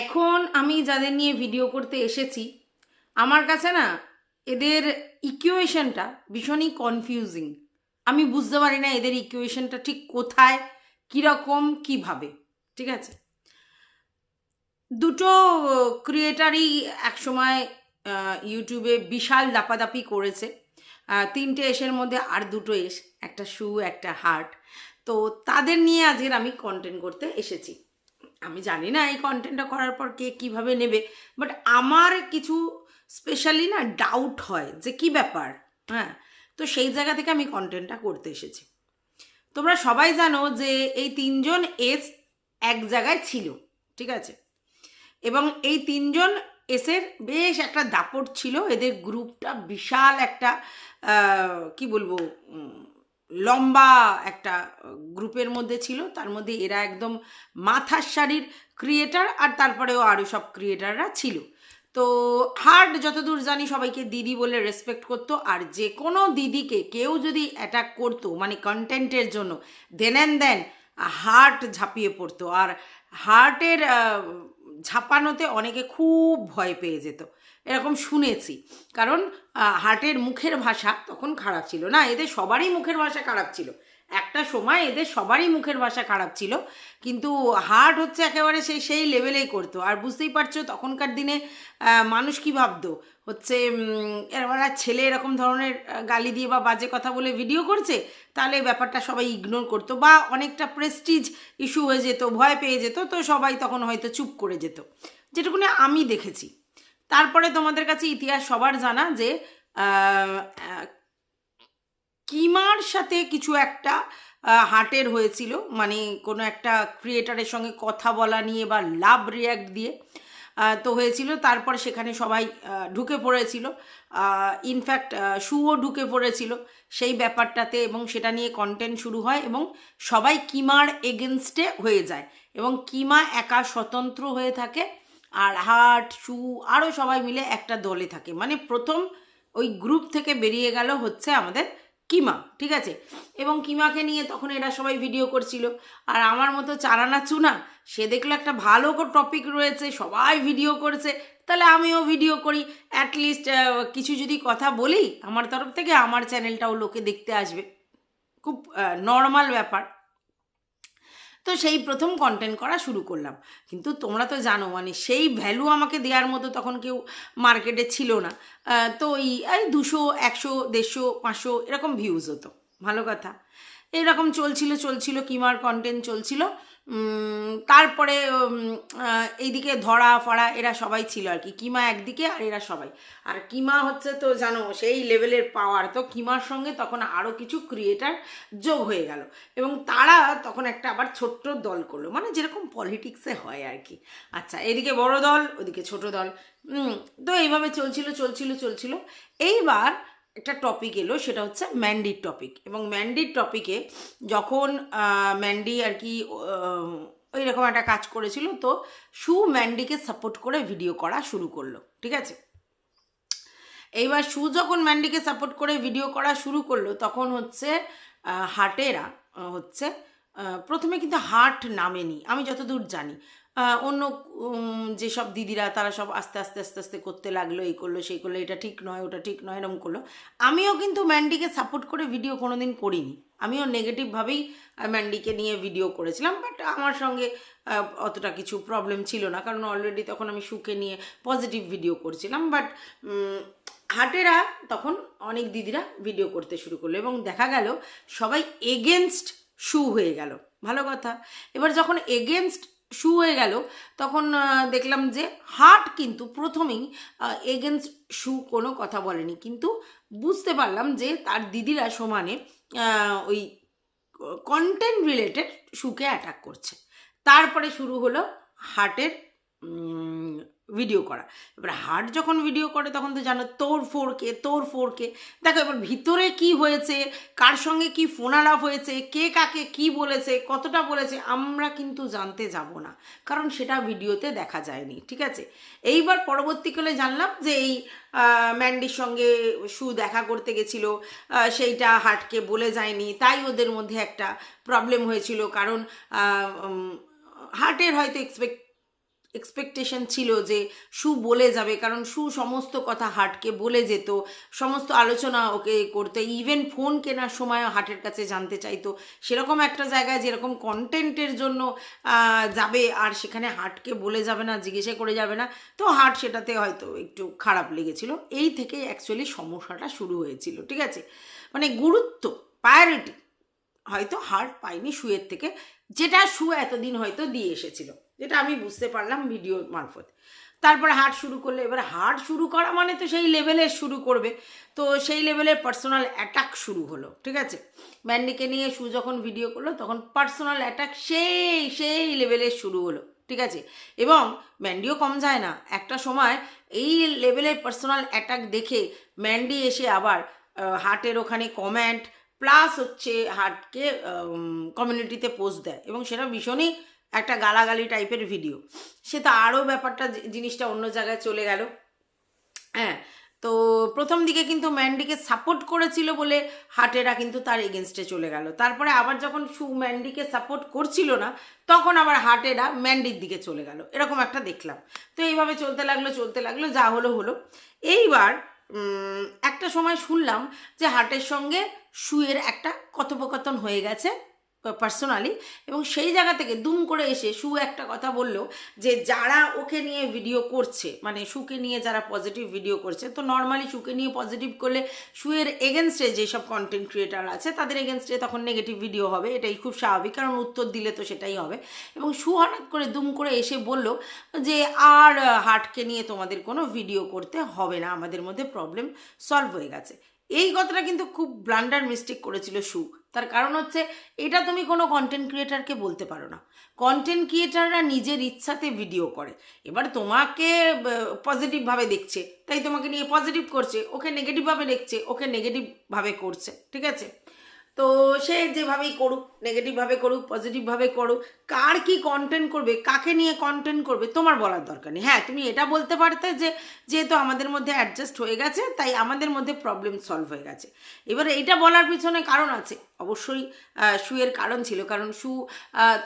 এখন আমি যাদের নিয়ে ভিডিও করতে এসেছি, আমার কাছে না এদের ইকুয়েশনটা ভীষণই কনফিউজিং আমি বুঝতে পারি না এদের ইকুয়েশনটা ঠিক কোথায়, কীরকম, কীভাবে, ঠিক আছে? দুটো ক্রিয়েটারই একসময় ইউটিউবে বিশাল দাপাদাপি করেছে। তিনটে এসের মধ্যে আর দুটো এস, একটা শু একটা হার্ট তো তাদের নিয়ে আজকের আমি কন্টেন্ট করতে এসেছি। আমি জানি না এই কন্টেন্টটা করার পর কে কীভাবে নেবে বাট আমার কিছু স্পেশালি না ডাউট হয় যে কি ব্যাপার? হ্যাঁ তো সেই জায়গা থেকে আমি কন্টেন্টটা করতে এসেছি। তোমরা সবাই জানো যে এই তিনজন এস এক জায়গায় ছিল, ঠিক আছে? এবং এই তিনজন এসের বেশ একটা দাপট ছিল, এদের গ্রুপটা বিশাল একটা কি বলব লম্বা একটা গ্রুপের মধ্যে ছিল। তার মধ্যে এরা একদম মাথার শাড়ির ক্রিয়েটার আর তারপরেও আরও সব ক্রিয়েটাররা ছিল। তো হার্ড যতদূর জানি সবাইকে দিদি বলে রেসপেক্ট করতো। আর যে কোনো দিদিকে কেউ যদি অ্যাটাক করতো মানে কন্টেন্টের জন্য দেন অ্যান্ড দেন হার্ট ঝাঁপিয়ে পড়তো। আর হার্টের ঝাঁপানোতে অনেকে খুব ভয় পেয়ে যেত। এরকম শুনেছি। কারণ হার্টের মুখের ভাষা তখন খারাপ ছিল। না, এদের সবারই মুখের ভাষা খারাপ ছিল। একটা সময় এদের সবারই মুখের ভাষা খারাপ ছিল, কিন্তু হার্ট হচ্ছে একেবারে সেই সেই লেভেলেই করতো। আর বুঝতেই পারছ, তখনকার দিনে মানুষ কি ভাবতো? হচ্ছে এরকম ছেলে এরকম ধরনের গালি দিয়ে বা বাজে কথা বলে ভিডিও করছে, তাহলে ব্যাপারটা সবাই ইগনোর করতো বা অনেকটা প্রেস্টিজ ইস্যু হয়ে যেত, ভয় পেয়ে যেত, তো সবাই তখন হয়তো চুপ করে যেত। যেটুকুনি আমি দেখেছি। তারপরে তোমাদের কাছে ইতিহাস সবার জানা যে কিমার সাথে কিছু একটা হার্টের হয়েছিল। মানে কোনো একটা ক্রিয়েটারের সঙ্গে কথা বলা নিয়ে বা লাভ রিয়াক্ট দিয়ে তো হয়েছিল। তারপর সেখানে সবাই ঢুকে পড়েছিল। ইনফ্যাক্ট শুও ঢুকে পড়েছিল। সেই ব্যাপারটাতে এবং সেটা নিয়ে কন্টেন্ট শুরু হয় এবং সবাই কিমার এগেনস্টে হয়ে যায়। এবং কিমা একা স্বতন্ত্র হয়ে থাকে। আর হার্ট শু আরও সবাই মিলে একটা দলে থাকে। মানে প্রথম ওই গ্রুপ থেকে বেরিয়ে গেল হচ্ছে আমাদের কিমা, ঠিক আছে? এবং কিমাকে নিয়ে তখন এরা সবাই ভিডিও করছিল। আর আমার মতো চারানা চুনা, সে দেখল একটা ভালো টপিক রয়েছে, সবাই ভিডিও করছে, তাহলে আমিও ভিডিও করি। অ্যাটলিস্ট কিছু যদি কথা বলি, আমার তরফ থেকে আমার চ্যানেলটাও লোকে দেখতে আসবে। খুব নর্মাল ব্যাপার। তো সেই প্রথম কন্টেন্ট করা শুরু করলাম। কিন্তু তোমরা তো জানো মানে সেই ভ্যালু আমাকে দেওয়ার মতো তখন কেউ মার্কেটে ছিল না। তো এই দুশো, একশো, দেড়শো, পাঁচশো এরকম ভিউজ হতো। ভালো কথা। এরকম চলছিল চলছিল, কিমার কন্টেন্ট চলছিল। তারপরে এইদিকে ধরা ফড়া এরা সবাই ছিল আর কি। কিমা একদিকে আর এরা সবাই। আর কিমা হচ্ছে তো জানো, সেই লেভেলের পাওয়ার তো কিমার সঙ্গে তখন আরও কিছু ক্রিয়েটার যোগ হয়ে গেল। এবং তারা তখন একটা আবার ছোট্ট দল করল। মানে যেরকম পলিটিক্সে হয় আর কি। আচ্ছা এদিকে বড় দল, ওদিকে ছোট দল। তো এইভাবে চলছিল চলছিল চলছিল। এইবার একটা টপিক এলো সেটা হচ্ছে ম্যান্ডির টপিক এবং ম্যান্ডির টপিকে যখন ম্যান্ডি আর কি ওই রকম একটা কাজ করেছিল তো সু ম্যান্ডিকে সাপোর্ট করে ভিডিও করা শুরু করল ঠিক আছে? এইবার সু যখন ম্যান্ডিকে সাপোর্ট করে ভিডিও করা শুরু করল তখন হচ্ছে আহ, হার্টেরা হচ্ছে প্রথমে কিন্তু হার্ট নামেনি আমি যতদূর জানি। অন্য যেসব দিদিরা, তারা সব আস্তে আস্তে আস্তে আস্তে করতে লাগল, এই করল, সেই করল, এটা ঠিক নয়, ওটা ঠিক নয় এরকম করল। আমিও কিন্তু ম্যান্ডিকে সাপোর্ট করে ভিডিও কোনোদিন করিনি। আমিও নেগেটিভভাবেই ম্যান্ডিকে নিয়ে ভিডিও করেছিলাম বাট আমার সঙ্গে অতটা কিছু প্রবলেম ছিল না, কারণ অলরেডি তখন আমি সুখে নিয়ে পজিটিভ ভিডিও করছিলাম বাট হাটেরা তখন অনেক দিদিরা ভিডিও করতে শুরু করল, এবং দেখা গেল সবাই এগেনস্ট শু হয়ে গেল। ভালো কথা। এবার যখন এগেনস্ট শু হয়ে গেল, তখন দেখলাম যে হার্ট কিন্তু প্রথমেই এগেনস্ট শু কোনো কথা বলেনি। কিন্তু বুঝতে পারলাম যে তার দিদিরা সমানে ওই কন্টেন্ট রিলেটেড শুকে অ্যাটাক করছে। তারপরে শুরু হলো হার্টের ভিডিও করা। এবার হার্ট যখন ভিডিও করে, তখন তো জানো তোর ফোর কে তোর ফোর কে দেখো এবার ভিতরে কি হয়েছে, কার সঙ্গে কি ফোনালাপ হয়েছে, কে কাকে কি বলেছে, কতটা বলেছে, আমরা কিন্তু জানতে যাব না। কারণ সেটা ভিডিওতে দেখা যায়নি, ঠিক আছে? এইবার পরবর্তীকালে জানলাম যে এই ম্যান্ডির সঙ্গে সু দেখা করতে গেছিল সেইটা হার্টকে বলে যায়নি। তাই ওদের মধ্যে একটা প্রবলেম হয়েছিল, কারণ হার্টের হয়তো এক্সপেক্ট এক্সপেকটেশন ছিল যে সু বলে যাবে, কারণ সু সমস্ত কথা হাটকে বলে যেত, সমস্ত আলোচনা ওকে করতে ইভেন ফোন কেনার সময় হাটের কাছে জানতে চাইতো। সেরকম একটা জায়গায় যেরকম কন্টেন্টের জন্য যাবে, আর সেখানে হাটকে বলে যাবে না, জিজ্ঞেসে করে যাবে না, তো হাট সেটাতে হয়তো একটু খারাপ লেগেছিল। এই থেকে অ্যাকচুয়ালি সমস্যাটা শুরু হয়েছিল, ঠিক আছে? মানে গুরুত্ব প্রায়োরিটি হয়তো হার্ট পাইনি শুয়ের থেকে, যেটা শু এতদিন হয়তো দিয়ে এসেছিল। যেটা আমি বুঝতে পারলাম ভিডিও মারফত। তারপরে হার্ট শুরু করলে, এবার হার্ট শুরু করা মানে তো সেই লেভেলের শুরু করবে। তো সেই লেভেলের পার্সোনাল অ্যাটাক শুরু হলো, ঠিক আছে? ম্যান্ডিকে নিয়ে শু যখন ভিডিও করল, তখন পার্সোনাল অ্যাটাক সেই সেই লেভেলের শুরু হলো, ঠিক আছে? এবং ম্যান্ডিও কম যায় না। একটা সময় এই লেভেলের পার্সোনাল অ্যাটাক দেখে ম্যান্ডি এসে আবার হার্টের ওখানে কমেন্ট প্লাস হচ্ছে হার্টকে কমিউনিটিতে পোস্ট দেয়। এবং সেটা ভীষণই একটা গালাগালি টাইপের ভিডিও সে তো আরও ব্যাপারটা জিনিসটা অন্য জায়গায় চলে গেল। হ্যাঁ তো প্রথম দিকে কিন্তু ম্যান্ডিকে সাপোর্ট করেছিল বলে হাটেরা কিন্তু তার এগেনস্টে চলে গেল। তারপরে আবার যখন সু ম্যান্ডিকে সাপোর্ট করছিল না, তখন আবার হাটেরা ম্যান্ডির দিকে চলে গেল। এরকম একটা দেখলাম। তো এইভাবে চলতে লাগল চলতে লাগল, যা হলো হলো। এইবার একটা সময় শুনলাম যে হাটের সঙ্গে শুয়ের একটা কথোপকথন হয়ে গেছে। পার্সোনালি এবং সেই জায়গা থেকে দুম করে এসে সু একটা কথা বলল যে যারা ওকে নিয়ে ভিডিও করছে মানে সুকে নিয়ে যারা পজিটিভ ভিডিও করছে, তো নর্মালি সুকে নিয়ে পজিটিভ করলে সুয়ের এগেনস্টে যেসব কন্টেন্ট ক্রিয়েটার আছে, তাদের এগেনস্টে তখন নেগেটিভ ভিডিও হবে, এটাই খুব স্বাভাবিক, কারণ উত্তর দিলে তো সেটাই হবে। এবং সু হঠাৎ করে দুম করে এসে বলল যে আর হার্টকে নিয়ে তোমাদের কোনো ভিডিও করতে হবে না, আমাদের মধ্যে প্রবলেম সলভ হয়ে গেছে। এই কথাটা কিন্তু খুব ব্লান্ডার মিস্টেক করেছিল সু। তার কারণ হচ্ছে এটা তুমি কোনো কন্টেন্ট ক্রিয়েটারকে বলতে পারো না। কন্টেন্ট ক্রিয়েটাররা নিজের ইচ্ছাতে ভিডিও করে। এবার তোমাকে পজিটিভভাবে দেখছে, তাই তোমাকে নিয়ে পজিটিভ করছে, ওকে নেগেটিভভাবে দেখছে, ওকে নেগেটিভভাবে করছে, ঠিক আছে? তো সে যেভাবেই করুক নেগেটিভভাবে করুক পজিটিভভাবে করুক, কার কি কন্টেন্ট করবে, কাকে নিয়ে কন্টেন্ট করবে, তোমার বলার দরকার নেই। হ্যাঁ তুমি এটা বলতে পারতে যে, যেহেতু আমাদের মধ্যে অ্যাডজাস্ট হয়ে গেছে, তাই আমাদের মধ্যে প্রবলেম সলভ হয়ে গেছে। এবার এটা বলার পিছনে কারণ আছে। অবশ্যই শুয়ের কারণ ছিল, কারণ শু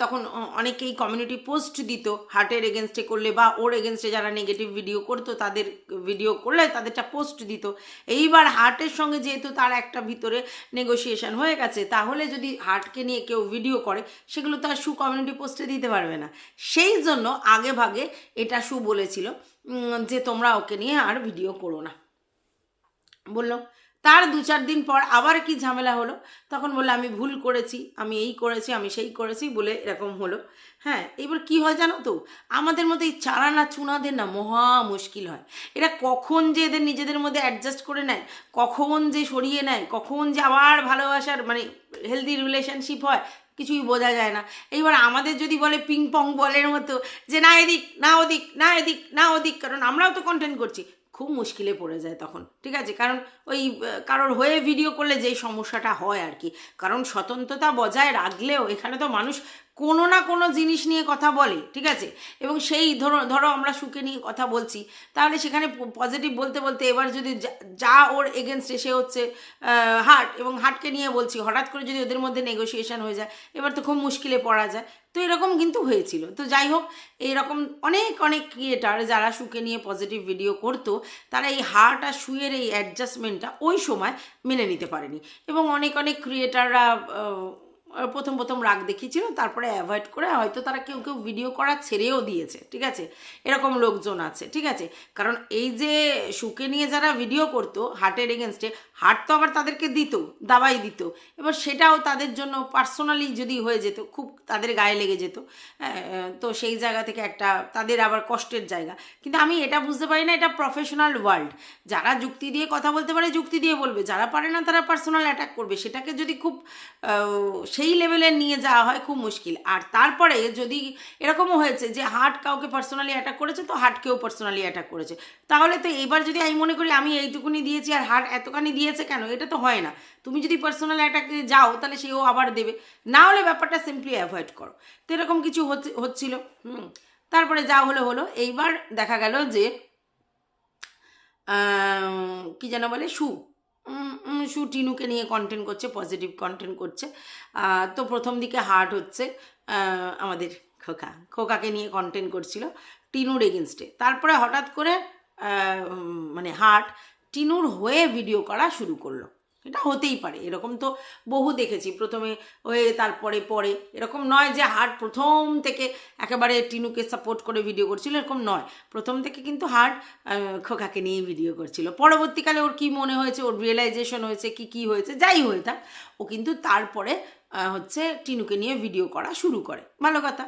তখন অনেকেই কমিউনিটি পোস্ট দিত হার্টের এগেনস্টে করলে বা ওর এগেনস্টে যারা নেগেটিভ ভিডিও করতো, তাদের ভিডিও করলে তাদেরটা পোস্ট দিত। এইবার হার্টের সঙ্গে যেহেতু তার একটা ভিতরে নেগোসিয়েশন হয়ে গেছে, তাহলে যদি হার্টকে নিয়ে কেউ ভিডিও করে, সেগুলো তো আর সু কমিউনিটি পোস্টে দিতে পারবে না। সেই জন্য আগে ভাগে এটা সু বলেছিল যে তোমরা ওকে নিয়ে আর ভিডিও করো না। বলল তার দু চার দিন পর আবার কি ঝামেলা হলো? তখন বলল, আমি ভুল করেছি, আমি এই করেছি, আমি সেই করেছি বলে এরকম হলো। হ্যাঁ এবার কি হয় জানো তো? আমাদের মধ্যে এই চারানা চুনাদের না মহা মুশকিল হয়। এরা কখন যে এদের নিজেদের মধ্যে অ্যাডজাস্ট করে নেয়, কখন যে সরিয়ে নেয়, কখন যে আবার ভালোবাসার মানে হেলদি রিলেশনশিপ হয়, কিছুই বোঝা যায় না। এইবার আমাদের যদি বলে পিং পং বলের মতো যে, না এদিক, না ওদিক, না এদিক, না ওদিক কারণ আমরাও তো কন্টেন্ট করছি। খুব মুশকিলে পড়ে যায় তখন, ঠিক আছে? কারণ ওই কারোর হয়ে ভিডিও করলে যেই সমস্যাটা হয় আর কি। কারণ স্বতন্ত্রতা বজায় রাখলেও এখানে তো মানুষ কোনো না কোনো জিনিস নিয়ে কথা বলে, ঠিক আছে? এবং সেই ধরো ধরো আমরা সুখে নিয়ে কথা বলছি, তাহলে সেখানে পজিটিভ বলতে বলতে এবার যদি যা- ওর এগেনস্ট সে হচ্ছে হার্ট এবং হার্টকে নিয়ে বলছি, হঠাৎ করে যদি ওদের মধ্যে নেগোসিয়েশন হয়ে যায়, এবার তো খুব মুশকিলে পড়া যায়। তো এরকম কিন্তু হয়েছিল। তো যাই হোক এইরকম অনেক অনেক ক্রিয়েটার যারা সুখে নিয়ে পজিটিভ ভিডিও করতো, তারা এই হার্ট আর শুয়ের এই অ্যাডজাস্টমেন্টটা ওই সময় মেনে নিতে পারেনি। এবং অনেক অনেক ক্রিয়েটাররা প্রথম প্রথম রাগ দেখিয়েছিল তারপরে অ্যাভয়েড করে হয়তো তারা কেউ কেউ ভিডিও করা ছেড়েও দিয়েছে ঠিক আছে? এরকম লোকজন আছে ঠিক আছে? কারণ এই যে সুকে নিয়ে যারা ভিডিও করতো হার্টের এগেনস্টে হার্ট তো আবার তাদেরকে দিত দাবাই দিত। এবার সেটাও তাদের জন্য পার্সোনালি যদি হয়ে যেত খুব তাদের গায়ে লেগে যেত হ্যাঁ, তো সেই জায়গা থেকে একটা তাদের আবার কষ্টের জায়গা। কিন্তু আমি এটা বুঝতে পারি না এটা প্রফেশনাল ওয়ার্ল্ড যারা যুক্তি দিয়ে কথা বলতে পারে যুক্তি দিয়ে বলবে। যারা পারে না তারা পার্সোনাল অ্যাটাক করবে। সেটাকে যদি খুব সেই লেভেলে নিয়ে যাওয়া হয় খুব মুশকিল। আর তারপরে যদি এরকমও হয়েছে যে হার্ট কাউকে পার্সোনালি অ্যাটাক করেছে, তো হার্টকেও পার্সোনালি অ্যাটাক করেছে। তাহলে তো এবার যদি আমি মনে করি আমি এইটুকুনি দিয়েছি আর হার্ট এতখানি দিয়েছে কেন? এটা তো হয় না। তুমি যদি পার্সোনাল অ্যাটাকে যাও, তাহলে সেও আবার দেবে। না হলে ব্যাপারটা সিম্পলি অ্যাভয়েড করো। তো এরকম কিছু হচ্ছে, হচ্ছিল। হুম। তারপরে যা হলো হলো। এইবার দেখা গেল যে কি যেন বলে সু উম, টিনুকে নিয়ে কন্টেন্ট করছে পজিটিভ কন্টেন্ট করছে। তো প্রথম দিকে হার্ট হচ্ছে আমাদের খোকা। খোকাকে নিয়ে কন্টেন্ট করছিল টিনুর এগেনস্টে তারপরে হঠাৎ করে মানে হার্ট টিনুর হয়ে ভিডিও করা শুরু করল। এটা হতেই পারে, এরকম তো বহু দেখেছি। প্রথমে হয়ে তারপরে পরে, এরকম নয় যে হার্ট প্রথম থেকে একেবারে টিনুকে সাপোর্ট করে ভিডিও করছিল, এরকম নয়। প্রথম থেকে কিন্তু হার্ট খোকাকে নিয়ে ভিডিও করছিল। পরবর্তীকালে ওর কি মনে হয়েছে, ওর রিয়েলাইজেশন হয়েছে, কি কি হয়েছে, যাই হয়ে থাক, ও কিন্তু তারপরে হচ্ছে টিনুকে নিয়ে ভিডিও করা শুরু করে। ভালো কথা।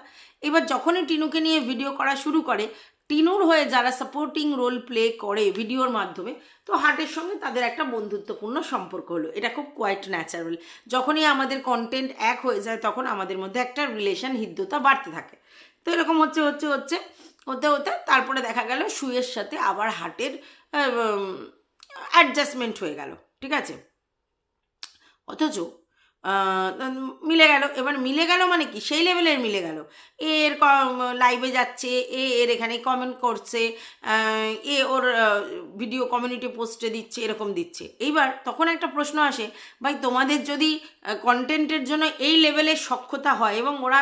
এবার যখনই টিনুকে নিয়ে ভিডিও করা শুরু করে টিনুর হয়ে যারা সাপোর্টিং রোল প্লে করে ভিডিওর মাধ্যমে, তো হার্টের সঙ্গে তাদের একটা বন্ধুত্বপূর্ণ সম্পর্ক হলো। এটা খুব কোয়াইট ন্যাচারাল যখনই আমাদের কন্টেন্ট এক হয়ে যায়, তখন আমাদের মধ্যে একটা রিলেশন হৃদ্যতা বাড়তে থাকে। তো এরকম হচ্ছে হচ্ছে হচ্ছে, হতে হতে তারপরে দেখা গেল শুয়ের সাথে আবার হার্টের অ্যাডজাস্টমেন্ট হয়ে গেল। ঠিক আছে? অথচ মিলে গেল। এবার মিলে গেল মানে কি? সেই লেভেলের মিলে গেল। এর লাইভে যাচ্ছে, এ এর এখানে কমেন্ট করছে এ ওর ভিডিও কমিউনিটি পোস্টে দিচ্ছে, এরকম দিচ্ছে। এইবার তখন একটা প্রশ্ন আসে, ভাই, তোমাদের যদি কন্টেন্টের জন্য এই লেভেলের সক্ষতা হয় এবং ওরা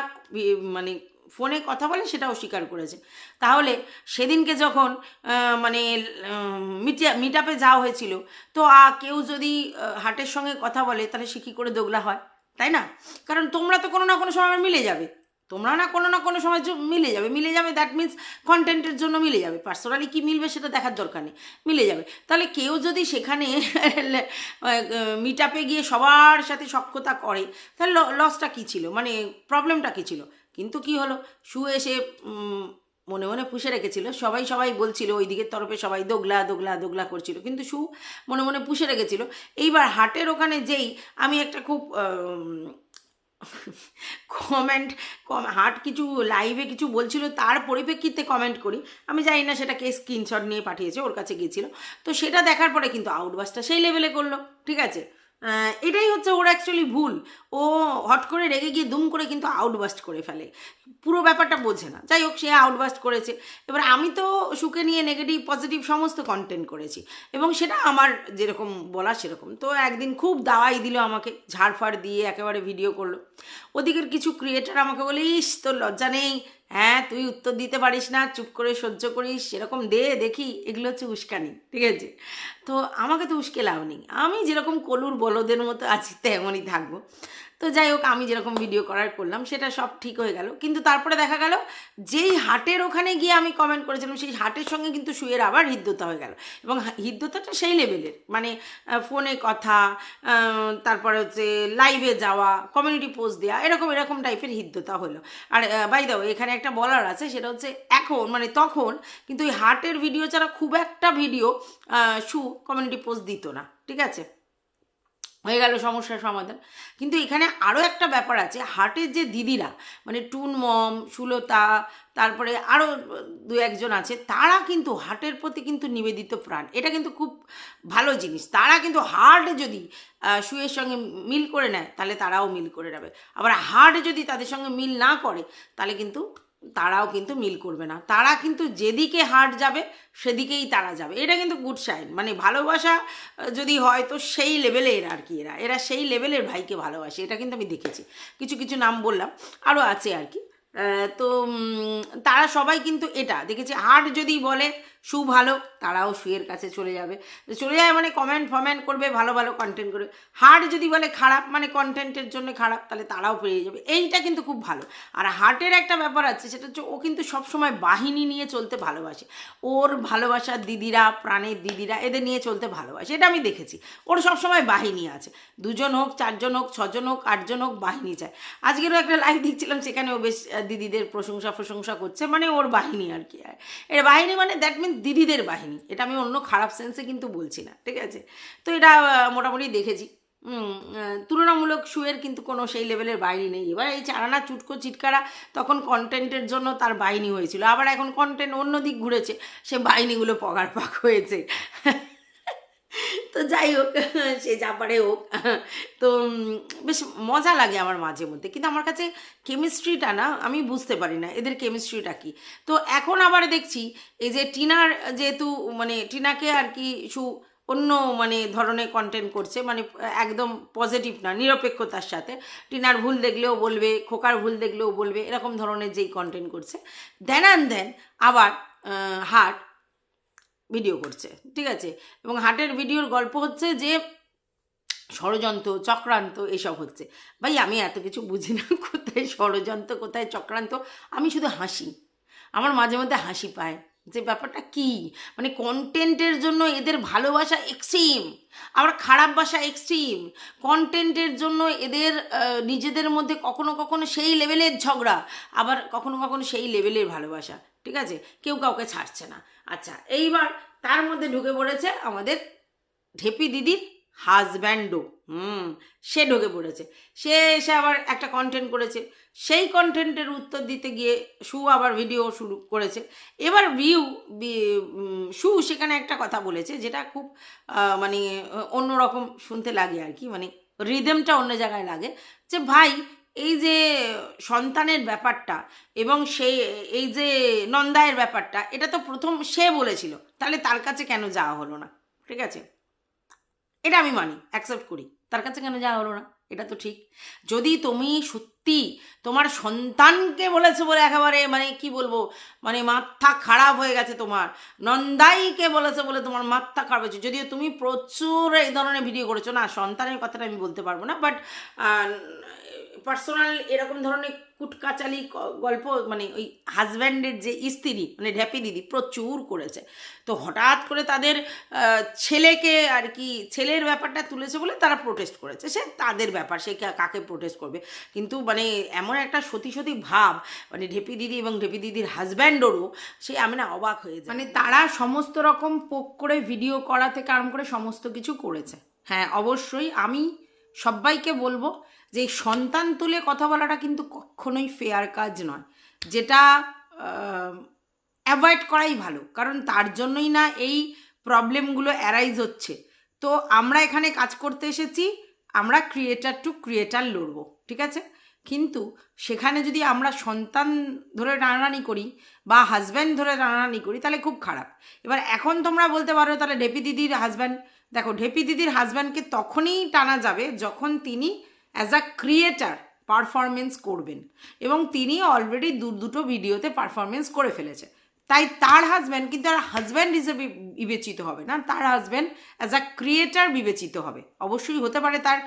মানে ফোনে কথা বলে সেটাও স্বীকার করেছে। তাহলে সেদিনকে যখন মানে মিট আপে যাওয়া হয়েছিল, তো কেউ যদি হাটের সঙ্গে কথা বলে, তাহলে সে কী করে দোগলা হয়? তাই না? কারণ তোমরা তো কোনো না কোনো সময় মিলে যাবে। তোমরা না কোনো না কোনো সময় মিলে যাবে। মিলে যাবে দ্যাট মিন্স কন্টেন্টের জন্য মিলে যাবে। পার্সোনালি কি মিলবে সেটা দেখার দরকার নেই। মিলে যাবে। তাহলে কেউ যদি সেখানে মিট গিয়ে সবার সাথে সক্ষতা করে, তাহলে লসটা কী ছিল? মানে প্রবলেমটা কী ছিল? কিন্তু কি হলো? শু এসে মনে মনে পুষে রেখেছিল। সবাই সবাই বলছিল ওই দিকের তরফে সবাই দোগলা দোগলা দোগলা করছিল। কিন্তু শু মনে মনে পুষে রেখেছিল। এইবার হাটের ওখানে যেই আমি একটা খুব কমেন্ট কম, হাট কিছু লাইভে কিছু বলছিল, তার পরিপ্রেক্ষিতে কমেন্ট করি। আমি জানি না সেটাকে স্ক্রিনশট নিয়ে পাঠিয়েছে, ওর কাছে গিয়েছিল। তো সেটা দেখার পরে কিন্তু আউটবাসটা সেই লেভেলে করল, ঠিক আছে? এটাই হচ্ছে ওর অ্যাকচুয়ালি ভুল। ও হট করে রেগে গিয়ে দুম করে কিন্তু আউটবাস্ট করে ফেলে। পুরো ব্যাপারটা বোঝে না। যাই হোক, সে আউটবাস্ট করেছে। এবার আমি তো সুখে নিয়ে নেগেটিভ পজিটিভ সমস্ত কন্টেন্ট করেছি। এবং সেটা আমার যেরকম বলা সেরকম। তো একদিন খুব দাওয়াই দিল আমাকে, ঝাড়ফাড় দিয়ে একেবারে ভিডিও করল। ওদিকের কিছু ক্রিয়েটার আমাকে বলে, ইস, তোর লজ্জা নেই। হ্যাঁ তুই উত্তর দিতে পারিস না, চুপ করে সহ্য করিস সেরকম দে, দেখি, এগুলো হচ্ছে উস্কানি, ঠিক আছে? তো আমাকে তো উস্কে লাভ নেই। আমি যেরকম কলুর বলদের মতো আছি, তেমনই থাকব। তো যাই হোক, আমি যেরকম ভিডিও করার করলাম, সেটা সব ঠিক হয়ে গেল। কিন্তু তারপরে দেখা গেল, যেই হাটের ওখানে গিয়ে আমি কমেন্ট করেছিলাম, সেই হাটের সঙ্গে কিন্তু শুয়ের আবার হৃদ্যতা হয়ে গেল। এবং হৃদ্যতাটা সেই লেভেলের মানে ফোনে কথা তারপরে হচ্ছে লাইভে যাওয়া কমিউনিটি পোস্ট দেওয়া এরকম এরকম টাইপের হৃদ্যতা হলো। আর বাই দাও এখানে একটা বলার আছে, সেটা হচ্ছে এখন মানে তখন কিন্তু ওই হার্টের ভিডিও ছাড়া খুব একটা ভিডিও শু কমিউনিটি পোস্ট দিত না। ঠিক আছে? হয়ে গেল সমস্যার সমাধান। কিন্তু এখানে আরও একটা ব্যাপার আছে, হাটের যে দিদিরা মানে টুন মম, সুলতা, তারপরে আরও দু একজন আছে, তারা কিন্তু হাটের প্রতি কিন্তু নিবেদিত প্রাণ। এটা কিন্তু খুব ভালো জিনিস। তারা কিন্তু হার্ট যদি শুয়ের সঙ্গে মিল করে নেয়, তাহলে তারাও মিল করে নেবে। আবার হার্ট যদি তাদের সঙ্গে মিল না করে, তাহলে কিন্তু তারাও কিন্তু মিল করবে না। তারা কিন্তু যেদিকে হাট যাবে, সেদিকেই তারা যাবে। এটা কিন্তু গুড সাইন মানে ভালোবাসা যদি হয় তো সেই লেভেলে এরা আর কি এরা। এরা সেই লেভেলের ভাইকে ভালোবাসে। এটা কিন্তু আমি দেখেছি। কিছু কিছু নাম বললাম। আরও আছে আর কি। তো তারা সবাই কিন্তু এটা, দেখেছি হার্ট যদি বলে সু ভালো, তারাও শুয়ের কাছে চলে যাবে। চলে যায় মানে কমেন্ট ফমেন্ট করবে, ভালো ভালো কন্টেন্ট করবে। হার্ট যদি বলে খারাপ মানে কন্টেন্টের জন্য খারাপ, তাহলে তারাও পেরিয়ে যাবে। এইটা কিন্তু খুব ভালো। আর হার্টের একটা ব্যাপার আছে, সেটা হচ্ছে ও কিন্তু সবসময় বাহিনী নিয়ে চলতে ভালোবাসে। ওর ভালোবাসার দিদিরা, প্রাণের দিদিরা, এদের নিয়ে চলতে ভালোবাসে। এটা আমি দেখেছি। ওর সবসময় বাহিনী আছে। দুজন হোক, চারজন হোক, ছজন হোক, আটজন হোক, বাহিনী চায়। আজকেরও একটা লাইভ দেখছিলাম সেখানে ও বেশ দিদিদের প্রশংসা প্রশংসা করছে মানে ওর বাহিনী আর কি। এটা বাহিনী মানে দ্যাট মিনস দিদিদের বাহিনী। এটা আমি অন্য খারাপ সেন্সে কিন্তু বলছি না, ঠিক আছে? তো এটা মোটামুটি দেখেছি। তুলনামূলক শুয়ের কিন্তু কোনো সেই লেভেলের বাহিনী নেই। এবার এই চারানা চুটকো চিটকারা তখন কন্টেন্টের জন্য তার বাহিনী হয়েছিল। আবার এখন কন্টেন্ট অন্য দিক ঘুরেছে, সে বাহিনীগুলো পগার পাক হয়েছে। তো যাই হোক, সে যা পারে হোক। তো বেশ মজা লাগে আমার মাঝে মধ্যে। কিন্তু আমার কাছে কেমিস্ট্রিটা না, আমি বুঝতে পারি না, এদের কেমিস্ট্রিটা কি? তো এখন আবার দেখছি, এই যে টিনার যেহেতু মানে টিনাকে আর কি সু অন্য মানে ধরনের কন্টেন্ট করছে মানে একদম পজিটিভ না, নিরপেক্ষতার সাথে। টিনার ভুল দেখলেও বলবে, খোকার ভুল দেখলেও বলবে, এরকম ধরনের যেই কন্টেন্ট করছে। দেন অ্যান্ড দেন আবার হার্ট ভিডিও করছে, ঠিক আছে? এবং হাটের ভিডিওর গল্প হচ্ছে যে ষড়যন্ত্র, চক্রান্ত, এসব হচ্ছে। ভাই, আমি এত কিছু বুঝি না কোথায় ষড়যন্ত্র, কোথায় চক্রান্ত। আমি শুধু হাসি। আমার মাঝে মধ্যে হাসি পায়। যে ব্যাপারটা কি? মানে কন্টেন্টের জন্য এদের ভালোবাসা এক্সট্রিম আবার খারাপ বাসা এক্সট্রিম কন্টেন্টের জন্য এদের নিজেদের মধ্যে কখনো কখনো সেই লেভেলের ঝগড়া, আবার কখনো কখনো সেই লেভেলের ভালোবাসা, ঠিক আছে? কেউ কাউকে ছাড়ছে না। আচ্ছা এইবার তার মধ্যে ঢুকে পড়েছে আমাদের ঢেপি দিদির হাজব্যান্ডও হুম, সে ঢুকে পড়েছে। সে এসে আবার একটা কন্টেন্ট করেছে। সেই কন্টেন্টের উত্তর দিতে গিয়ে সু আবার ভিডিও শুরু করেছে। এবার ভিউ সু সেখানে একটা কথা বলেছে যেটা খুব মানে অন্যরকম শুনতে লাগে আর কি। মানে রিদমটা অন্য জায়গায় লাগে। যে ভাই, এই যে সন্তানের ব্যাপারটা এবং সেই এই যে নন্দায়ের ব্যাপারটা, এটা তো প্রথম সে বলেছিল। তাহলে তার কাছে কেন যাওয়া হলো না? ঠিক আছে? এটা আমি মানি অ্যাকসেপ্ট করি। তার কাছে কেন যাওয়া হলো না? এটা তো ঠিক। যদি তুমি সত্যি তোমার সন্তানকে বলেছে বলে একেবারে মানে কি বলব? মানে মাথা খারাপ হয়ে গেছে তোমার। নন্দাইকে বলেছে বলে তোমার মাথা খারাপ হয়েছে। যদিও তুমি প্রচুর এই ধরনের ভিডিও করেছ। না, সন্তানের কথাটা আমি বলতে পারব না বাট পার্সোনাল এরকম ধরনের কুটকাচালি গল্প মানে ওই হাজব্যান্ডের যে স্ত্রী মানে ঢ্যাপি দিদি প্রচুর করেছে। তো হঠাৎ করে তাদের ছেলেকে আর কি ছেলের ব্যাপারটা তুলেছে বলে তারা প্রোটেস্ট করেছে। সে তাদের ব্যাপার, সে কাকে প্রোটেস্ট করবে? কিন্তু মানে এমন একটা সতী সতী ভাব মানে ঢেপি দিদি এবং ঢেপি দিদির হাজব্যান্ডেরও সে আমি না অবাক হয়ে যাই মানে তারা সমস্ত রকম পোক করে ভিডিও করা থেকে আরম্ভ করে সমস্ত কিছু করেছে। হ্যাঁ অবশ্যই আমি সবাইকে বলব যে সন্তান তুলে কথা বলাটা কিন্তু কখনোই ফেয়ার কাজ নয়। যেটা অ্যাভয়েড করাই ভালো। কারণ তার জন্যই না এই প্রবলেমগুলো অ্যারাইজ হচ্ছে। তো আমরা এখানে কাজ করতে এসেছি, আমরা ক্রিয়েটার টু ক্রিয়েটার লড়বো, ঠিক আছে? কিন্তু সেখানে যদি আমরা সন্তান ধরে টানাটানি করি বা হাজব্যান্ড ধরে টানাটানি করি, তাহলে খুব খারাপ। এবার এখন তোমরা বলতে পারো তাহলে ঢেপি দিদির হাজব্যান্ড দেখো, ঢেপি দিদির হাজব্যান্ডকে তখনই টানা যাবে যখন তিনি অ্যাজ আ ক্রিয়েটার পারফরমেন্স করবেন। এবং তিনি অলরেডি দু, দুটো ভিডিওতে পারফরমেন্স করে ফেলেছে। তাই তার হাজব্যান্ড কিন্তু আর হাজব্যান্ড হিসেবে বিবেচিত হবে না। তার হাজব্যান্ড অ্যাজ আ ক্রিয়েটার বিবেচিত হবে। অবশ্যই হতে পারে তার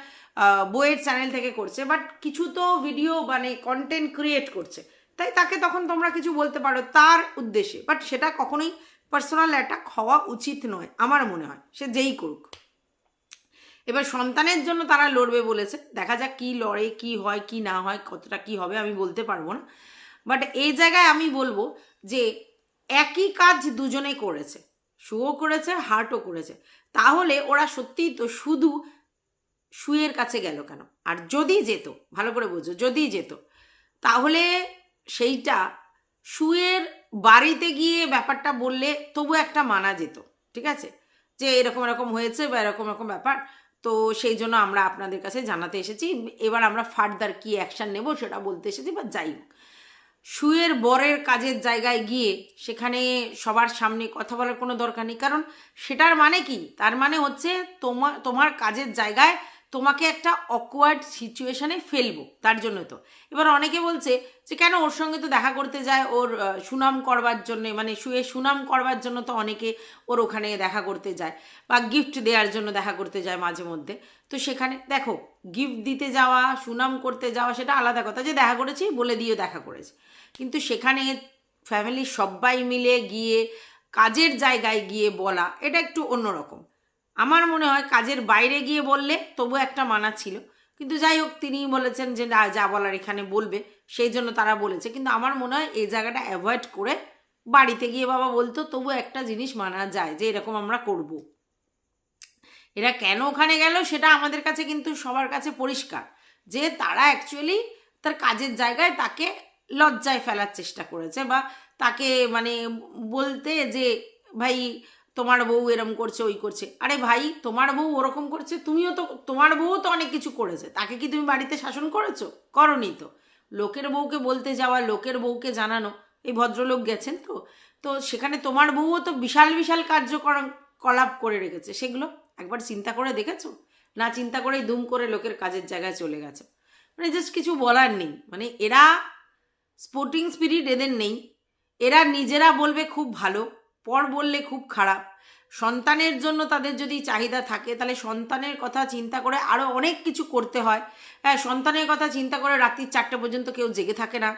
বইয়ের চ্যানেল থেকে করছে বাট কিছু তো ভিডিও মানে কন্টেন্ট ক্রিয়েট করছে। তাই তাকে তখন তোমরা কিছু বলতে পারো তার উদ্দেশ্যে। বাট সেটা কখনোই পার্সোনাল অ্যাটাক হওয়া উচিত নয়, আমার মনে হয়। সে যেই করুক। এবার সন্তানের জন্য তারা লড়বে বলেছে। দেখা যাক কি লড়ে, কি হয়, কি না হয়, কতটা কি হবে আমি বলতে পারব না। বাট এই জায়গায় আমি বলব যে একই কাজ দুজনে করেছে। শুও করেছে, হার্টও করেছে। তাহলে ওরা সত্যিই তো শুধু শুয়ের কাছে গেল কেন? আর যদি যেত, ভালো করে বুঝো, যদি যেত, তাহলে সেইটা শুয়ের বাড়িতে গিয়ে ব্যাপারটা বললে তবু একটা মানা যেত। ঠিক আছে? যে এরকম এরকম হয়েছে বা এরকম এরকম ব্যাপার। তো সেই জন্য আমরা আপনাদের কাছে জানাতে এসেছি। এবার আমরা ফার্দার কি অ্যাকশান নেব সেটা বলতে এসেছি বা যাই হোক। শুয়ের বরের কাজের জায়গায় গিয়ে সেখানে সবার সামনে কথা বলার কোনো দরকার নেই। কারণ সেটার মানে কি? তার মানে হচ্ছে তোমার তোমার কাজের জায়গায় তোমাকে একটা অকওয়ার্ড সিচুয়েশানে ফেলব, তার জন্য তো। এবার অনেকে বলছে যে, কেন ওর সঙ্গে তো দেখা করতে যায়? ওর সুনাম করবার জন্য মানে শুয়ে সুনাম করবার জন্য তো অনেকে ওর ওখানে দেখা করতে যায় বা গিফট দেওয়ার জন্য দেখা করতে যায় মাঝে মধ্যে। তো সেখানে, দেখো গিফট দিতে যাওয়া, সুনাম করতে যাওয়া, সেটা আলাদা কথা। যে দেখা করেছি, বলে দিয়ে দেখা করেছে। কিন্তু সেখানে ফ্যামিলির সবাই মিলে গিয়ে, কাজের জায়গায় গিয়ে বলা, এটা একটু অন্যরকম। আমার মনে হয় কাজের বাইরে গিয়ে বললে তবু একটা মানা ছিল। কিন্তু যাই হোক তিনি বলেছেন যে, না, যা বলার এখানে বলবে। সেই জন্য তারা বলেছে। কিন্তু আমার মনে হয় এই জায়গাটা অ্যাভয়েড করে বাড়িতে গিয়ে বাবা বলতো, তবু একটা জিনিস মানা যায় যে, এরকম আমরা করব। এরা কেন ওখানে গেল সেটা আমাদের কাছে কিন্তু সবার কাছে পরিষ্কার। যে তারা অ্যাকচুয়ালি তার কাজের জায়গায় তাকে লজ্জায় ফেলার চেষ্টা করেছে বা তাকে মানে বলতে যে, ভাই তোমার বউ এরম করছে, ওই করছে। আরে ভাই, তোমার বউ ওরকম করছে, তুমিও তো, তোমার বউ তো অনেক কিছু করেছে। তাকে কি তুমি বাড়িতে শাসন করেছ? করনি তো। লোকের বউকে বলতে যাওয়া, লোকের বউকে জানানো, এই ভদ্রলোক গেছেন তো? তো সেখানে তোমার বউও তো বিশাল বিশাল কার্যকর, কলাপ করে রেখেছে। সেগুলো একবার চিন্তা করে দেখেছ? না চিন্তা করেই দুম করে লোকের কাজের জায়গায় চলে গেছে? মানে জাস্ট কিছু বলার নেই। মানে এরা স্পোর্টিং স্পিরিট এদের নেই। এরা নিজেরা বলবে খুব ভালো। পর বললে খুব খারাপ। সন্তানের জন্য তাদের যদি চাহিদা থাকে, তাহলে সন্তানের কথা চিন্তা করে আরও অনেক কিছু করতে হয়। হ্যাঁ সন্তানের কথা চিন্তা করে রাত্রির চারটে পর্যন্ত কেউ জেগে থাকে না।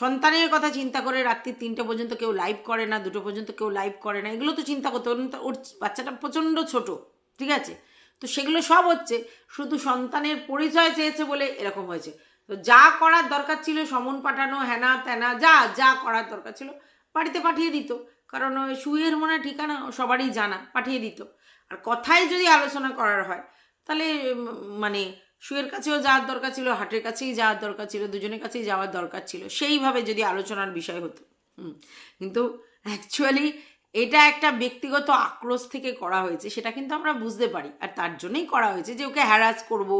সন্তানের কথা চিন্তা করে রাত্রির তিনটে পর্যন্ত কেউ লাইভ করে না, দুটো পর্যন্ত কেউ লাইভ করে না। এগুলো তো চিন্তা করতে ওর বাচ্চাটা প্রচণ্ড ছোট, ঠিক আছে? তো সেগুলো সব হচ্ছে, শুধু সন্তানের পরিচয় চেয়েছে বলে এরকম হয়েছে। তো যা করার দরকার ছিল, সমন পাঠানো হ্যানা ত্যানা যা যা করার দরকার ছিল, বাড়িতে পাঠিয়ে দিত। কারণ ওই সুইয়ের মনে ঠিকানা সবারই জানা পাঠিয়ে দিত। আর কথায় যদি আলোচনা করার হয় তাহলে মানে সুয়ের কাছেও যাওয়ার দরকার ছিল হাটের কাছেই যাওয়ার দরকার ছিল দুজনের কাছেই যাওয়ার দরকার ছিল। সেইভাবে যদি আলোচনার বিষয় হতো। হুম, কিন্তু অ্যাকচুয়ালি এটা একটা ব্যক্তিগত আক্রোশ থেকে করা হয়েছে, সেটা কিন্তু আমরা বুঝতে পারি। আর তার জন্যই করা হয়েছে যে ওকে হ্যারাস করব,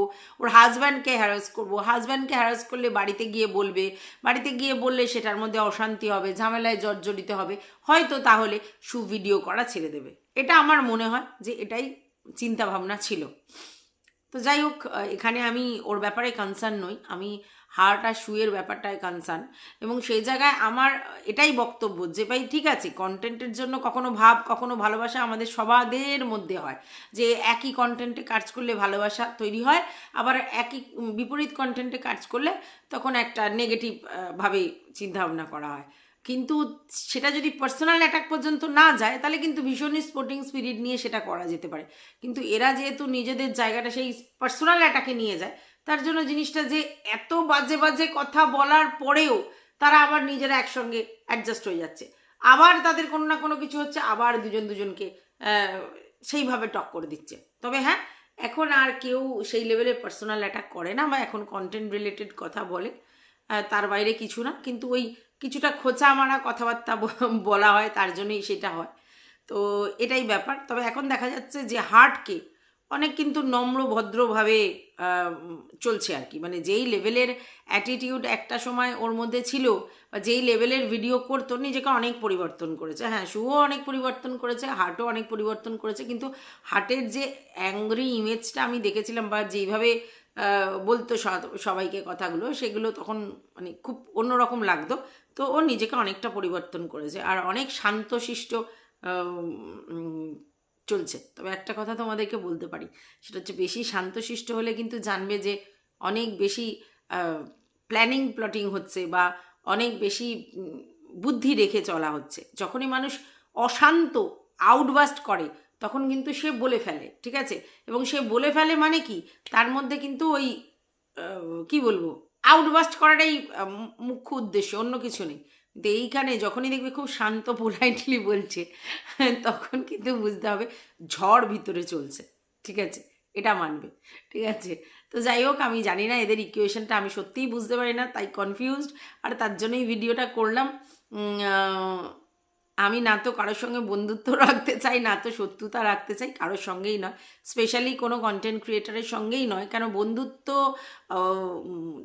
ওর হাজব্যান্ডকে হ্যারাস করব। হাজব্যান্ডকে হ্যারাস করলে বাড়িতে গিয়ে বলবে, বাড়িতে গিয়ে বললে সেটার মধ্যে অশান্তি হবে, ঝামেলায় জর্জরিত হবে। হয়তো তাহলে সু ভিডিও করা ছেড়ে দেবে। এটা আমার মনে হয় যে এটাই চিন্তা ভাবনা ছিল। তো যাই হোক এখানে আমি ওর ব্যাপারে কনসার্ন নই। আমি হার্ট আর শুয়ের ব্যাপারটায় কনসার্ন এবং সেই জায়গায় আমার এটাই বক্তব্য যে, ভাই, ঠিক আছে কন্টেন্টের জন্য কখনো ভাব, কখনো ভালোবাসা আমাদের সবাদের মধ্যে হয়। যে, একই কন্টেন্টে কাজ করলে ভালোবাসা তৈরি হয়, আবার একই বিপরীত কন্টেন্টে কাজ করলে তখন একটা নেগেটিভ ভাবে চিন্তাভাবনা করা হয়। কিন্তু সেটা যদি পার্সোনাল অ্যাটাক পর্যন্ত না যায়, তাহলে কিন্তু ভীষণই স্পোর্টিং স্পিরিট নিয়ে সেটা করা যেতে পারে। কিন্তু এরা যেহেতু নিজেদের জায়গাটা সেই পার্সোনাল অ্যাটাকে নিয়ে যায় তার জন্য জিনিসটা যে এত বাজে বাজে কথা বলার পরেও তারা আবার নিজেরা একসঙ্গে অ্যাডজাস্ট হয়ে যাচ্ছে। আবার তাদের কোনো না কোনো কিছু হচ্ছে, আবার দুজন দুজনকে সেইভাবে টক করে দিচ্ছে। তবে হ্যাঁ এখন আর কেউ সেই লেভেলে পার্সোনাল অ্যাটাক করে না বা এখন কন্টেন্ট রিলেটেড কথা বলে তার বাইরে কিছু না। কিন্তু ওই কিছুটা খোঁচা মারা কথাবার্তা বলা হয়, তার জন্যই সেটা হয়। তো এটাই ব্যাপার। তবে এখন দেখা যাচ্ছে যে হার্টকে অনেক কিন্তু নম্র, ভদ্রভাবে চলছে আর কি। মানে যেই লেভেলের অ্যাটিটিউড একটা সময় ওর মধ্যে ছিল, বা যেই লেভেলের ভিডিও করতো, নিজেকে অনেক পরিবর্তন করেছে। হ্যাঁ শুও অনেক পরিবর্তন করেছে হার্টও অনেক পরিবর্তন করেছে, কিন্তু হার্টের যে অ্যাংরি ইমেজটা আমি দেখেছিলাম, বা যেইভাবে বলতো সবাইকে কথাগুলো, সেগুলো তখন মানে খুব অন্যরকম লাগতো। তো ও নিজেকে অনেকটা পরিবর্তন করেছে। আর অনেক শান্তশিষ্ট চলছে। তবে একটা কথা তোমাদেরকে বলতে পারি, সেটা হচ্ছে বেশি শান্তশিষ্ট হলে কিন্তু জানবে যে অনেক বেশি প্ল্যানিং প্লটিং হচ্ছে বা অনেক বেশি বুদ্ধি রেখে চলা হচ্ছে। যখনই মানুষ অশান্ত আউটবাস্ট করে, তখন কিন্তু সে বলে ফেলে, ঠিক আছে? এবং সে বলে ফেলে মানে কি? তার মধ্যে কিন্তু ওই কি বলব? আউটবাস্ট করাটাই মুখ্য উদ্দেশ্য, অন্য কিছু নেই। কিন্তু এইখানে যখনই দেখবে খুব শান্ত পোলাইটলি বলছে, তখন কিন্তু বুঝতে হবে ঝড় ভিতরে চলছে, ঠিক আছে? এটা মানবে, ঠিক আছে? তো যাই হোক, আমি জানি না এদের ইকুয়েশনটা আমি সত্যিই বুঝতে পারি না, তাই কনফিউজড আর তার জন্যই ভিডিওটা করলাম। আমি না তো কারোর সঙ্গে বন্ধুত্ব রাখতে চাই, না তো শত্রুতা রাখতে চাই, কারোর সঙ্গেই নয়। স্পেশালি কোনো কন্টেন্ট ক্রিয়েটারের সঙ্গেই নয়, কেন বন্ধুত্ব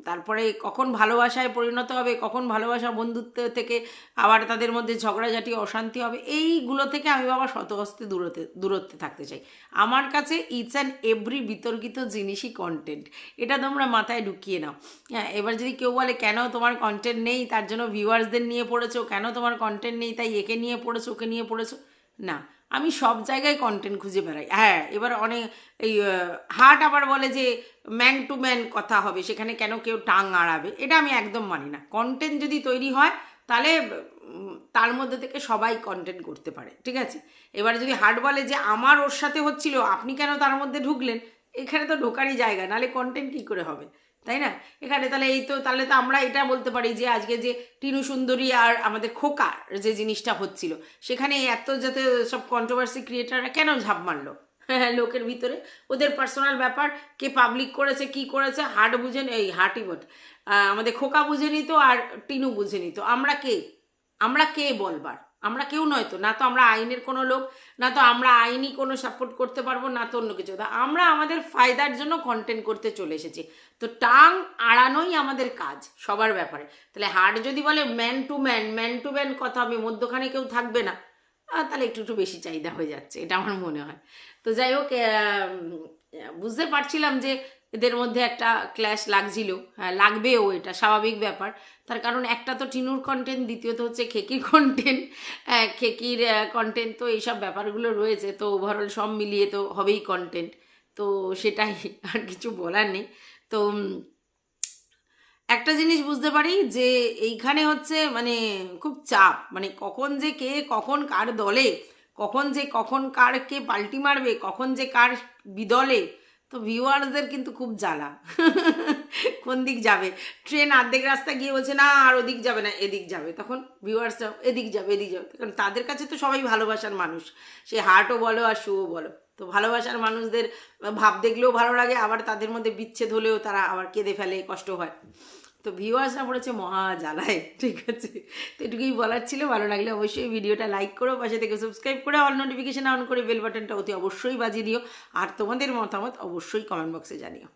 তারপরে কখন ভালোবাসায় পরিণত হবে, কখন ভালোবাসা বন্ধুত্ব থেকে আবার তাদের মধ্যে ঝগড়াঝাটি, অশান্তি হবে, এইগুলো থেকে আমি বাবা শতহস্তে দূরতে, দূরত্বে থাকতে চাই। আমার কাছে ইটস অ্যান্ড এভরি বিতর্কিত জিনিসই কন্টেন্ট এটা তোমরা মাথায় ঢুকিয়ে নাও। হ্যাঁ এবার যদি কেউ বলে, কেন তোমার কন্টেন্ট নেই? তার জন্য ভিউয়ার্সদের নিয়ে পড়েছো? কেন তোমার কন্টেন্ট নেই? তাই একে নিয়ে পড়েছো, ওকে নিয়ে পড়েছো? না, আমি সব জায়গায় কন্টেন্ট খুঁজে বেড়াই। হ্যাঁ এবার অনেক, এই হার্ট আবার বলে যে ম্যান টু ম্যান কথা হবে, সেখানে কেন কেউ টাং আড়াবে, এটা আমি একদম মানি না। কন্টেন্ট যদি তৈরি হয়, তাহলে তার মধ্যে থেকে সবাই কন্টেন্ট করতে পারে, ঠিক আছে? এবার যদি হার্ট বলে যে আমার ওর সাথে হচ্ছিল, আপনি কেন তার মধ্যে ঢুকলেন? এখানে তো ঢোকারই জায়গা, নাহলে কন্টেন্ট কী করে হবে? তাই না? এখানে তাহলে এই তো, তাহলে তো আমরা এটা বলতে পারি যে, আজকে যে টিনু সুন্দরী আর আমাদের খোকার যে জিনিসটা হচ্ছিল, সেখানে এত যাতে সব কন্ট্রোভার্সি ক্রিয়েটাররা কেন ঝাঁপ মারলো? হ্যাঁ লোকের ভিতরে। ওদের পার্সোনাল ব্যাপার, কে পাবলিক করেছে, কি করেছে হার্ট বুঝে এই হার্টই বট। আমাদের খোকা বুঝে নিত আর টিনু বুঝে নিত। আমরা কে? আমরা কে বলবার? আমরা কেউ নয় তো। না তো আমরা আইনের কোনো লোক, না তো আমরা আইনি কোনো সাপোর্ট করতে পারব, না তো অন্য কিছু। আমরা আমাদের ফায়দার জন্য কন্টেন্ট করতে চলে এসেছি। তো টাং আড়ানোই আমাদের কাজ সবার ব্যাপারে। তাহলে হার্ট যদি বলে man to man man to man কথা হবে মধ্যখানে কেউ থাকবে না। তাহলে একটু একটু বেশি চাহিদা হয়ে যাচ্ছে, এটা আমার মনে হয়। তো যাই হোক বুঝতে পারছিলাম যে এদের মধ্যে একটা ক্ল্যাশ লাগছিল হ্যাঁ লাগবেও এটা, স্বাভাবিক ব্যাপার। তার কারণ একটা তো টিনুর কন্টেন্ট দ্বিতীয়ত হচ্ছে খেকির কন্টেন্ট খেকির কন্টেন্ট তো এইসব ব্যাপারগুলো রয়েছে, তো ওভারঅল সব মিলিয়ে তো হবেই কন্টেন্ট তো সেটাই আর কিছু বলার নেই। তো একটা জিনিস বুঝতে পারি যে এইখানে হচ্ছে মানে খুব চাপ। মানে কখন যে কে কখন কার দলে, কখন যে কখন কার কে পাল্টি মারবে, কখন যে কার বিদলে, তো ভিউয়ার্সদের কিন্তু খুব জ্বালা। কোন দিক যাবে? ট্রেন অর্ধেক রাস্তা গিয়ে বলছে, না, আর ওদিক যাবে না, এদিক যাবে। তখন ভিউয়ার্সরা এদিক যাবে এদিক যাবে। কারণ তাদের কাছে তো সবাই ভালোবাসার মানুষ। সে হার্টও বলো আর শুও বলো। তো ভালোবাসার মানুষদের ভাব দেখলেও ভালো লাগে, আবার তাদের মধ্যে বিচ্ছেদ হলেও তারা আবার কেঁদে ফেলে, কষ্ট হয়। তো ভিউয়ার্সরা পড়েছে মহা জ্বালায়। ঠিক আছে। তো এটুকুই বলার ছিল। ভালো লাগলে অবশ্যই ভিডিওটা লাইক করো, পাশে থেকে সাবস্ক্রাইব করে অল নোটিফিকেশান অন করে বেল বাটনটা অতি অবশ্যই বাজিয়ে দিও। আর তোমাদের মতামত অবশ্যই কমেন্ট বক্সে জানিও।